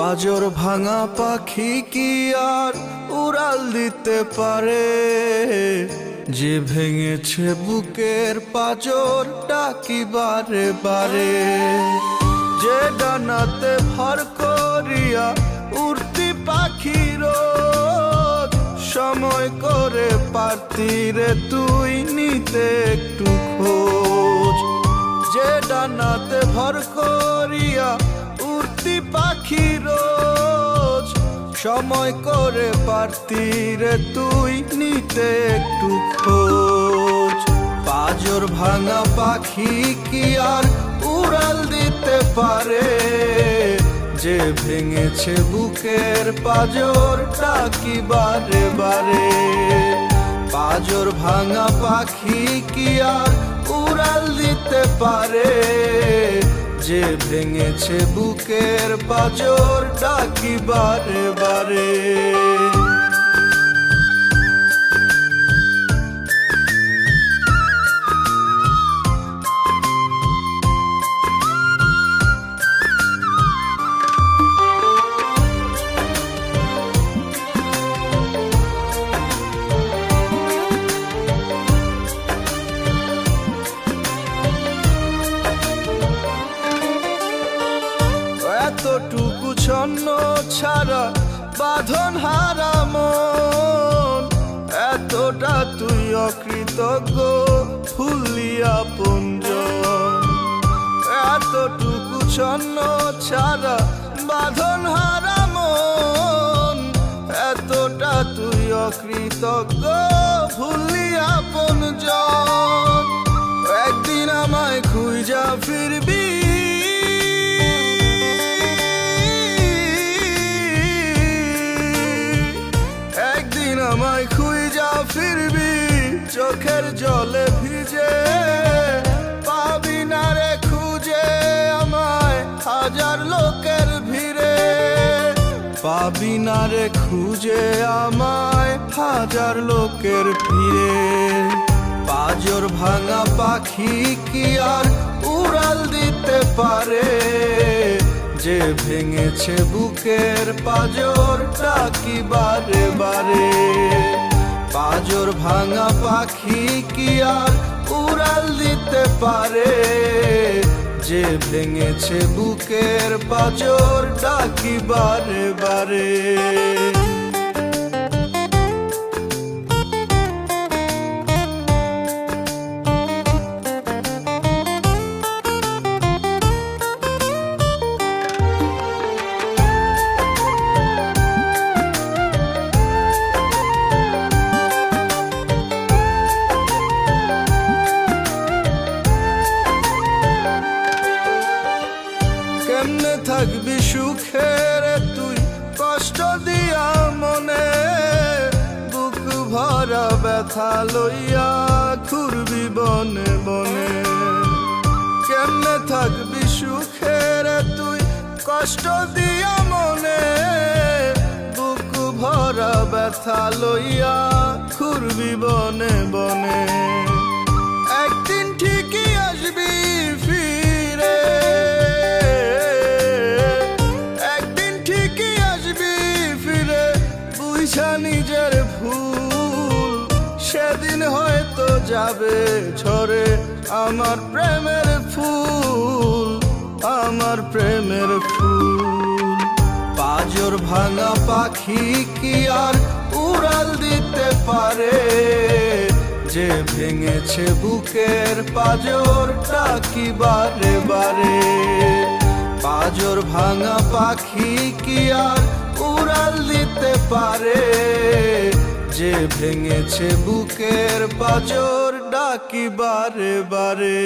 পাজর ভাঙা পাখি কি আর উড়াল দিতে পারে? যে ভেঙেছে বুকের পাজর ডাকি বারে। বারে যে ডানাতে ভর করিয়া উড়তি পাখি রোজ সময় করে পারতি রে তুই নিতে একটু খোঁজ। যে ডানাতে ভর উড়তি রোজ। সময় করে পারতি তুই, নিতে একটু খোঁজ। পাজর ভাঙা পাখি কি আর উড়াল দিতে পারে? যে ভেঙেছে বুকের পাজর ডাকি বারে বারে? পাজর ভাঙা পাখি কি আর উড়াল দিতে পারে? যে ভেঙেছে বুকের পাজর ডাকি বারে বারে। ছাড়া বাঁধন হারা মন। এতটা তুই অকৃতজ্ঞ, ফুলিয়া পুঞ্জ এতটুকু ছন্ন ছাড়া বাঁধন হারা মন। এতটা তুই অকৃতজ্ঞ, ফুলিয়া পুঞ্জ একদিন আমায় খুঁজা জলে ভিজে পাবি না রে খুঁজে আমায় হাজার লোকের ভিড়ে। পাবি না রে খুঁজে আমায় হাজার লোকের ভিড়ে। পাজর ভাঙা পাখি কি আর উড়াল দিতে পারে? যে ভেঙেছে বুকের পাজর ডাকি বারে বারে? পাজর ভাঙা পাখি কি আর উড়াল দিতে পারে? যে ভেঙেছে বুকের পাজর ডাকি বারে বারে। সুখের তুই কষ্ট দিয়া মনে, বুক ভরা ব্যথা লইয়া ঘুরবি বনে বনে। কেমনে থাকবি সুখের তুই কষ্ট দিয়া মনে, বুক ভরা ব্যথা লইয়া ঘুরবি বনে বনে। বুঝা নিজের ফুল সেদিন হয়তো যাবে ছড়ে আমার প্রেমের ফুল, আমার প্রেমের ফুল। পাজর ভাঙা পাখি কি আর উড়াল দিতে পারে? যে ভেঙেছে বুকের পাজর কি বারে বারে? পাজর ভাঙা পাখি কি আর উড়াল দিতে পারে। যে ভেঙেছে বুকের পাজর ডাকি বারে বারে।